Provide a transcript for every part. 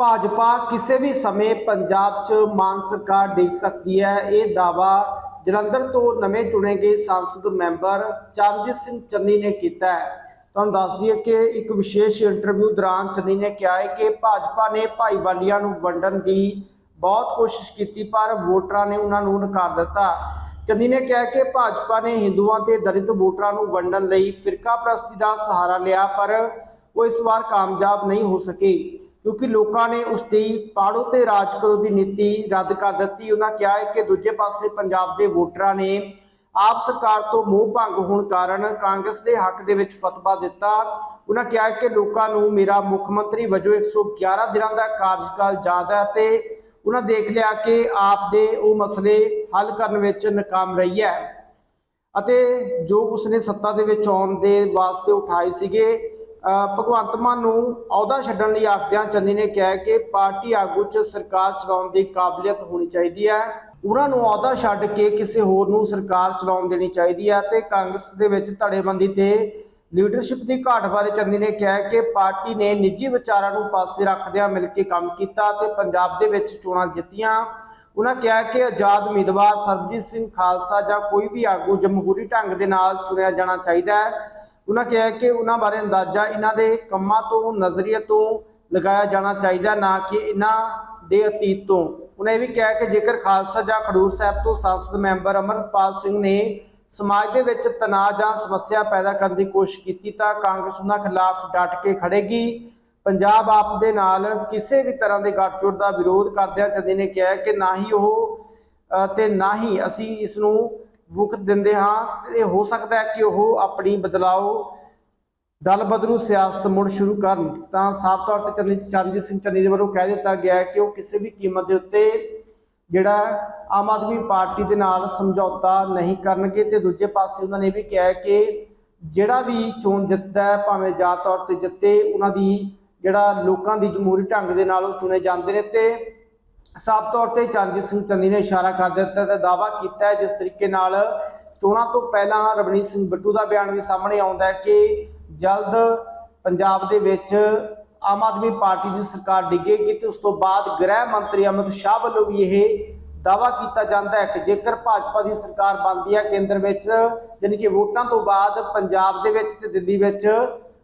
ਭਾਜਪਾ ਕਿਸੇ ਵੀ ਸਮੇਂ ਪੰਜਾਬ 'ਚ ਮਾਨ ਸਰਕਾਰ ਡੇਗ ਸਕਦੀ ਹੈ। ਇਹ ਦਾਵਾ ਜਲੰਧਰ ਤੋਂ ਨਵੇਂ ਚੁਣੇ ਗਏ ਸੰਸਦ ਮੈਂਬਰ ਚਰਨਜੀਤ ਸਿੰਘ ਚੰਨੀ ਨੇ ਕੀਤਾ ਹੈ। ਤੁਹਾਨੂੰ ਦੱਸ ਦਈਏ ਕਿ ਇੱਕ ਵਿਸ਼ੇਸ਼ ਇੰਟਰਵਿਊ ਦੌਰਾਨ ਚੰਨੀ ਨੇ ਕਿਹਾ ਹੈ ਕਿ ਭਾਜਪਾ ਨੇ ਭਾਈਵਾਲੀਆਂ ਨੂੰ ਵੰਡਣ ਦੀ ਬਹੁਤ ਕੋਸ਼ਿਸ਼ ਕੀਤੀ, ਪਰ ਵੋਟਰਾਂ ਨੇ ਉਹਨਾਂ ਨੂੰ ਨਕਾਰ ਦਿੱਤਾ। ਚੰਨੀ ਨੇ ਕਿਹਾ ਕਿ ਭਾਜਪਾ ਨੇ ਹਿੰਦੂਆਂ ਤੇ ਦਲਿਤ ਵੋਟਰਾਂ ਨੂੰ ਵੰਡਣ ਲਈ ਫਿਰਕਾ ਪ੍ਰਸਤੀ ਦਾ ਸਹਾਰਾ ਲਿਆ, ਪਰ ਉਹ ਇਸ ਵਾਰ ਕਾਮਯਾਬ ਨਹੀਂ ਹੋ ਸਕੇ। ਕਿਉਂਕਿ ਲੋਕਾਂ ਨੇ ਉਸ ਦੀ ਪਾੜੋ ਤੇ ਰਾਜ ਕਰੋ ਦੀ ਨੀਤੀ ਰੱਦ ਕਰ ਦਿੱਤੀ। ਉਹਨਾਂ ਕਿਹਾ ਹੈ ਕਿ ਦੂਜੇ ਪਾਸੇ ਪੰਜਾਬ ਦੇ ਵੋਟਰਾਂ ਨੇ ਆਪ ਸਰਕਾਰ ਤੋਂ ਮੋਹ ਭੰਗ ਹੋਣ ਕਾਰਨ ਕਾਂਗਰਸ ਦੇ ਹੱਕ ਦੇ ਵਿੱਚ ਫਤਵਾ ਦਿੱਤਾ। ਉਹਨਾਂ ਕਿਹਾ ਕਿ ਲੋਕਾਂ ਨੂੰ ਮੇਰਾ ਮੁੱਖ ਮੰਤਰੀ ਵਜੋਂ 111 ਦਿਨਾਂ ਦਾ ਕਾਰਜਕਾਲ ਯਾਦ ਹੈ ਤੇ ਉਹਨਾਂ ਦੇਖ ਲਿਆ ਕਿ ਆਪ ਦੇ ਉਹ ਮਸਲੇ ਹੱਲ ਕਰਨ ਵਿੱਚ ਨਾਕਾਮ ਰਹੀ ਹੈ। ਅਤੇ ਜੋ ਉਸਨੇ ਸੱਤਾ ਦੇ ਵਿੱਚ ਆਉਣ ਦੇ ਵਾਸਤੇ ਉਠਾਏ ਸੀਗੇ ਭਗਵੰਤ ਮਾਨ ਨੂੰ ਅਹੁਦਾ ਛੱਡਣ ਲਈ ਆਖਦਿਆਂ ਚੰਨੀ ਨੇ ਕਿਹਾ ਕਿ ਪਾਰਟੀ ਆਗੂ 'ਚ ਸਰਕਾਰ ਚਲਾਉਣ ਦੀ ਕਾਬਲੀਅਤ ਹੋਣੀ ਚਾਹੀਦੀ ਹੈ। ਉਹਨਾਂ ਨੂੰ ਅਹੁਦਾ ਛੱਡ ਕੇ ਕਿਸੇ ਹੋਰ ਨੂੰ ਸਰਕਾਰ ਚਲਾਉਣ ਦੇਣੀ ਚਾਹੀਦੀ ਹੈ ਤੇ ਕਾਂਗਰਸ ਦੇ ਵਿੱਚ ਧੜੇਬੰਦੀ ਤੇ ਲੀਡਰਸ਼ਿਪ ਦੀ ਘਾਟ ਬਾਰੇ ਚੰਨੀ ਨੇ ਕਿਹਾ ਕਿ ਪਾਰਟੀ ਨੇ ਨਿੱਜੀ ਵਿਚਾਰਾਂ ਨੂੰ ਪਾਸੇ ਰੱਖਦਿਆਂ ਮਿਲ ਕੇ ਕੰਮ ਕੀਤਾ ਤੇ ਪੰਜਾਬ ਦੇ ਵਿੱਚ ਚੋਣਾਂ ਜਿੱਤੀਆਂ। ਉਹਨਾਂ ਕਿਹਾ ਕਿ ਆਜ਼ਾਦ ਉਮੀਦਵਾਰ ਸਰਬਜੀਤ ਸਿੰਘ ਖਾਲਸਾ ਜਾਂ ਕੋਈ ਵੀ ਆਗੂ ਜਮਹੂਰੀ ਢੰਗ ਦੇ ਨਾਲ ਚੁਣਿਆ ਜਾਣਾ ਚਾਹੀਦਾ ਹੈ। ਉਹਨਾਂ ਕਿਹਾ ਕਿ ਉਹਨਾਂ ਬਾਰੇ ਅੰਦਾਜ਼ਾ ਇਹਨਾਂ ਦੇ ਕੰਮਾਂ ਤੋਂ ਨਜ਼ਰੀਏ ਤੋਂ ਲਗਾਇਆ ਜਾਣਾ ਚਾਹੀਦਾ ਨਾ ਕਿ ਇਹਨਾਂ ਦੇ ਅਤੀਤ ਤੋਂ। ਉਹਨਾਂ ਇਹ ਵੀ ਕਿਹਾ ਕਿ ਜੇਕਰ ਖਾਲਸਾ ਜਾਂ ਖਡੂਰ ਸਾਹਿਬ ਤੋਂ ਸੰਸਦ ਮੈਂਬਰ ਅਮਰਪਾਲ ਸਿੰਘ ਨੇ ਸਮਾਜ ਦੇ ਵਿੱਚ ਤਣਾਅ ਜਾਂ ਸਮੱਸਿਆ ਪੈਦਾ ਕਰਨ ਦੀ ਕੋਸ਼ਿਸ਼ ਕੀਤੀ ਤਾਂ ਕਾਂਗਰਸ ਉਹਨਾਂ ਖਿਲਾਫ ਡਟ ਕੇ ਖੜੇਗੀ। ਪੰਜਾਬ ਆਪ ਦੇ ਨਾਲ ਕਿਸੇ ਵੀ ਤਰ੍ਹਾਂ ਦੇ ਗੱਠਜੋੜ ਦਾ ਵਿਰੋਧ ਕਰਦਿਆਂ ਚੰਦੀ ਨੇ ਕਿਹਾ ਕਿ ਨਾ ਹੀ ਉਹ ਅ, ਤੇ ਨਾ ਹੀ ਅਸੀਂ ਇਸ ਨੂੰ ਵਕਤ ਦਿੰਦੇ ਹਾਂ ਤੇ ਹੋ ਸਕਦਾ ਹੈ ਕਿ ਉਹ ਆਪਣੀ ਬਦਲਾਓ ਦਲ ਬਦਲੂ, ਸਿਆਸਤ ਮੁੜ ਸ਼ੁਰੂ ਕਰਨ। ਤਾਂ ਸਾਫ਼ ਤੌਰ ਤੇ ਚੰਨੀ ਚਰਨਜੀਤ ਸਿੰਘ ਚੰਨੀ ਦੇ ਵੱਲੋਂ ਕਹਿ ਦਿੱਤਾ ਗਿਆ ਹੈ ਕਿ ਉਹ ਕਿਸੇ ਵੀ ਕੀਮਤ ਦੇ ਉੱਤੇ ਜਿਹੜਾ ਆਮ ਆਦਮੀ ਪਾਰਟੀ ਦੇ ਨਾਲ ਸਮਝੌਤਾ ਨਹੀਂ ਕਰਨਗੇ ਤੇ ਦੂਜੇ ਪਾਸੇ ਉਹਨਾਂ ਨੇ ਇਹ ਵੀ ਕਿਹਾ ਕਿ ਜਿਹੜਾ ਵੀ ਚੋਣ ਜਿੱਤਦਾ ਹੈ, ਭਾਵੇਂ ਜਾਤ ਤੌਰ ਤੇ ਜਿੱਤੇ, ਉਹਨਾਂ ਦੀ ਜਿਹੜਾ ਲੋਕਾਂ ਦੀ ਜਮਹੂਰੀ ਢੰਗ ਦੇ ਨਾਲ ਉਹ ਚੁਣੇ ਜਾਂਦੇ ਨੇ ਤੇ ਸਾਫ਼ ਤੌਰ ਤੇ ਚਰਨਜੀਤ ਸਿੰਘ ਚੰਨੀ ਨੇ ਇਸ਼ਾਰਾ ਕਰ ਦਿੱਤਾ ਤੇ ਦਾਅਵਾ ਕੀਤਾ ਹੈ ਜਿਸ ਤਰੀਕੇ ਨਾਲ ਚੋਣਾਂ ਤੋਂ ਪਹਿਲਾਂ ਰਵਨੀਤ ਸਿੰਘ ਬਿੱਟੂ ਦਾ ਬਿਆਨ ਵੀ ਸਾਹਮਣੇ ਆਉਂਦਾ ਹੈ ਕਿ ਜਲਦ ਪੰਜਾਬ ਦੇ ਵਿੱਚ ਆਮ ਆਦਮੀ ਪਾਰਟੀ ਦੀ ਸਰਕਾਰ ਡਿੱਗੇਗੀ ਤੇ ਉਸ ਤੋਂ ਬਾਅਦ ਗ੍ਰਹਿ ਮੰਤਰੀ ਅਮਿਤ ਸ਼ਾਹ ਵੱਲੋਂ ਵੀ ਇਹ ਦਾਅਵਾ ਕੀਤਾ ਜਾਂਦਾ ਹੈ ਕਿ ਜੇਕਰ ਭਾਜਪਾ ਦੀ ਸਰਕਾਰ ਬਣਦੀ ਹੈ ਕੇਂਦਰ ਵਿੱਚ ਯਾਨੀ ਕਿ ਵੋਟਾਂ ਤੋਂ ਬਾਅਦ ਪੰਜਾਬ ਦੇ ਵਿੱਚ ਤੇ ਦਿੱਲੀ ਵਿੱਚ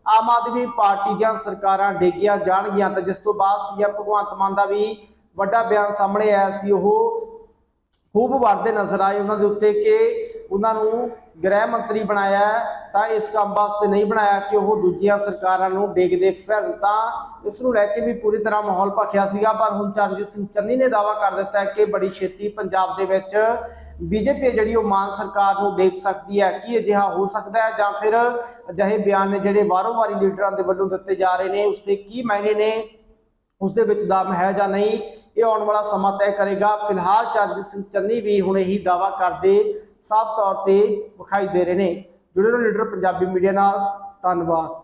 ਆਮ ਆਦਮੀ ਪਾਰਟੀ ਦੀਆਂ ਸਰਕਾਰਾਂ ਡੇਗੀਆਂ ਜਾਣਗੀਆਂ ਤਾਂ ਜਿਸ ਤੋਂ ਬਾਅਦ ਸੀਐਮ ਭਗਵੰਤ ਮਾਨ ਦਾ ਵੀ ਵੱਡਾ ਬਿਆਨ ਸਾਹਮਣੇ ਆਇਆ ਸੀ, ਉਹ ਖੂਬ ਵਰਦੇ ਨਜ਼ਰ ਆਏ ਉਹਨਾਂ ਦੇ ਉੱਤੇ ਕਿ ਉਹਨਾਂ ਨੂੰ ਗ੍ਰਹਿ ਮੰਤਰੀ ਬਣਾਇਆ ਤਾਂ ਇਸ ਕੰਮ ਵਾਸਤੇ ਨਹੀਂ ਬਣਾਇਆ ਕਿ ਉਹ ਦੂਜੀਆਂ ਸਰਕਾਰਾਂ ਨੂੰ ਡੇਗਦੇ ਫਿਰਨ। ਤਾਂ ਇਸ ਨੂੰ ਲੈ ਕੇ ਵੀ ਪੂਰੀ ਤਰ੍ਹਾਂ ਮਾਹੌਲ ਭਖਿਆ ਸੀਗਾ, ਪਰ ਹੁਣ ਚਰਨਜੀਤ ਸਿੰਘ ਚੰਨੀ ਨੇ ਦਾਅਵਾ ਕਰ ਦਿੱਤਾ ਹੈ ਕਿ ਬੜੀ ਛੇਤੀ ਪੰਜਾਬ ਦੇ ਵਿੱਚ ਬੀਜੇਪੀ ਜਿਹੜੀ ਉਹ ਮਾਨ ਸਰਕਾਰ ਨੂੰ ਦੇਖ ਸਕਦੀ ਹੈ। ਕੀ ਅਜਿਹਾ ਹੋ ਸਕਦਾ ਹੈ ਜਾਂ ਫਿਰ ਅਜਿਹੇ ਬਿਆਨ ਨੇ ਜਿਹੜੇ ਵਾਰੋ ਵਾਰੀ ਲੀਡਰਾਂ ਦੇ ਵੱਲੋਂ ਦਿੱਤੇ ਜਾ ਰਹੇ ਨੇ, ਉਸ ਦੇ ਕੀ ਮਾਇਨੇ ਨੇ, ਉਸ ਦੇ ਵਿੱਚ ਦਮ ਹੈ ਜਾਂ ਨਹੀਂ ਇਹ ਆਉਣ ਵਾਲਾ ਸਮਾਂ ਤੈਅ ਕਰੇਗਾ। ਫਿਲਹਾਲ ਚਰਨਜੀਤ ਸਿੰਘ ਚੰਨੀ ਵੀ ਹੁਣ ਇਹੀ ਦਾਵਾ ਕਰਦੇ ਸਾਫ਼ ਤੌਰ ਤੇ ਵਿਖਾਈ ਦੇ ਰਹੇ ਨੇ। ਜੁੜੇ ਰਹੋ ਲੀਡਰ ਪੰਜਾਬੀ ਮੀਡੀਆ ਨਾਲ। ਧੰਨਵਾਦ।